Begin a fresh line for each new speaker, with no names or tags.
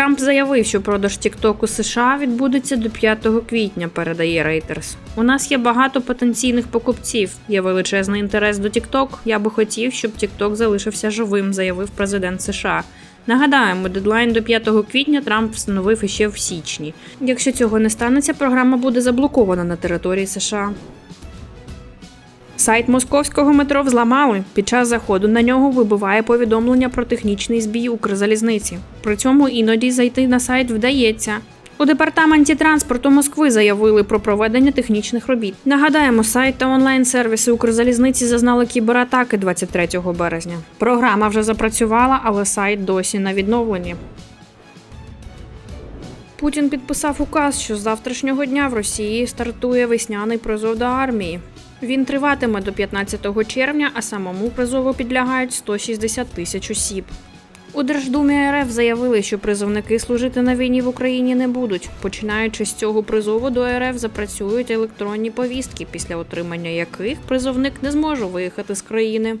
Трамп заявив, що продаж TikTok у США відбудеться до 5 квітня, передає Reuters. У нас є багато потенційних покупців. Є величезний інтерес до TikTok. Я би хотів, щоб TikTok залишився живим, заявив президент США. Нагадаємо, дедлайн до 5 квітня Трамп встановив іще в січні. Якщо цього не станеться, програма буде заблокована на території США. Сайт московського метро взламали. Під час заходу на нього вибиває повідомлення про технічний збій Укрзалізниці. При цьому іноді зайти на сайт вдається. У департаменті транспорту Москви заявили про проведення технічних робіт. Нагадаємо, сайт та онлайн-сервіси Укрзалізниці зазнали кібератаки 23 березня. Програма вже запрацювала, але сайт досі на відновленні. Путін підписав указ, що з завтрашнього дня в Росії стартує весняний призов до армії. Він триватиме до 15 червня, а самому призову підлягають 160 тисяч осіб. У Держдумі РФ заявили, що призовники служити на війні в Україні не будуть. Починаючи з цього призову до РФ запрацюють електронні повістки, після отримання яких призовник не зможе виїхати з країни.